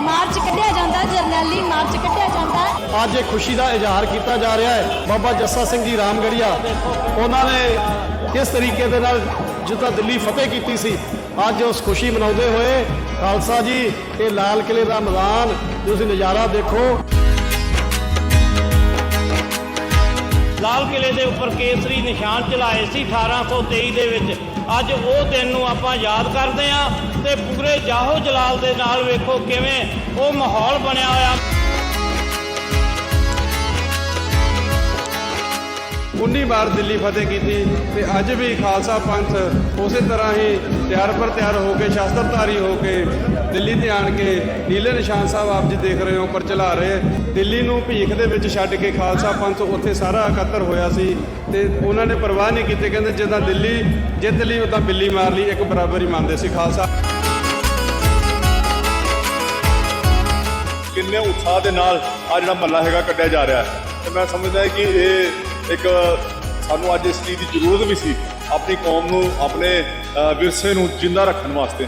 March ਕੱਢਿਆ ਜਾਂਦਾ, ਜਰਨੈਲੀ March ਕੱਢਿਆ ਜਾਂਦਾ। ਅੱਜ ਇਹ ਖੁਸ਼ੀ ਦਾ ਇਜ਼ਹਾਰ ਕੀਤਾ ਜਾ ਰਿਹਾ ਹੈ। ਬਾਬਾ ਜੱਸਾ ਸਿੰਘ ਜੀ ਰਾਮਗੜੀਆ, ਉਹਨਾਂ ਨੇ ਇਸ ਤਰੀਕੇ ਦੇ ਨਾਲ ਜਿੱਦਾਂ ਦਿੱਲੀ ਫਤਿਹ ਕੀਤੀ ਸੀ, ਅੱਜ ਉਸ ਖੁਸ਼ੀ ਮਨਾਉਂਦੇ ਹੋਏ ਖਾਲਸਾ ਜੀ, ਇਹ ਲਾਲ ਕਿਲੇ ਦਾ ਮੈਦਾਨ, ਤੁਸੀਂ ਨਜ਼ਾਰਾ ਦੇਖੋ। ਲਾਲ ਕਿਲੇ ਦੇ ਉੱਪਰ ਕੇਸਰੀ ਨਿਸ਼ਾਨ ਚਲਾਏ ਸੀ 1823 ਦੇ ਵਿੱਚ। ਅੱਜ ਉਹ ਦਿਨ ਨੂੰ ਆਪਾਂ ਯਾਦ ਕਰਦੇ ਆਂ ਤੇ ਪੂਰੇ ਜਾਹੋ ਜਲਾਲ ਦੇ ਨਾਲ ਵੇਖੋ ਕਿਵੇਂ ਉਹ ਮਾਹੌਲ ਬਣਿਆ ਹੋਇਆ। 19 ਵਾਰ ਦਿੱਲੀ ਫਤਿਹ ਕੀਤੀ ਤੇ ਅੱਜ ਵੀ ਖਾਲਸਾ ਪੰਥ ਉਸੇ ਤਰ੍ਹਾਂ ਹੀ ਤਿਆਰ ਪਰ ਤਿਆਰ ਹੋ ਕੇ, ਸ਼ਸਤਰਧਾਰੀ ਹੋ ਕੇ ਦਿੱਲੀ ਤੇ ਆਣ ਕੇ ਨੀਲੇ ਨਿਸ਼ਾਨ ਸਾਹਿਬ ਆਪ ਜੀ ਦੇਖ ਰਹੇ ਹੋ, ਉੱਪਰ ਚਲਾ ਰਹੇ। ਦਿੱਲੀ ਨੂੰ ਭੀਖ ਦੇ ਵਿੱਚ ਛੱਡ ਕੇ ਖਾਲਸਾ ਪੰਥ ਉੱਥੇ ਸਾਰਾ ਇਕੱਤਰ ਹੋਇਆ ਸੀ ਤੇ ਉਹਨਾਂ ਨੇ ਪਰਵਾਹ ਨਹੀਂ ਕੀਤੀ, ਕਹਿੰਦੇ ਜਿੱਦਾਂ ਦਿੱਲੀ ਜਿੱਤ ਲਈ, ਉਦਾਂ ਬਿੱਲੀ ਮਾਰ ਲਈ, ਇੱਕ ਬਰਾਬਰ ਹੀ ਮੰਨਦੇ ਸੀ ਖਾਲਸਾ। ਕਿੰਨੇ ਉਤਸ਼ਾਹ ਦੇ ਨਾਲ ਆ ਜਿਹੜਾ ਮੱਲਾ ਹੈਗਾ ਕੱਢਿਆ ਜਾ ਰਿਹਾ। ਹੈ ਤੇ ਮੈਂ ਸਮਝਦਾ ਕਿ ਇਹ ਇੱਕ, ਸਾਨੂੰ ਅੱਜ ਇਸ ਚੀਜ਼ ਦੀ ਜ਼ਰੂਰਤ ਵੀ ਸੀ, ਆਪਣੀ ਕੌਮ ਨੂੰ, ਆਪਣੇ ਵਿਰਸੇ ਨੂੰ ਜਿੰਦਾ ਰੱਖਣ ਵਾਸਤੇ।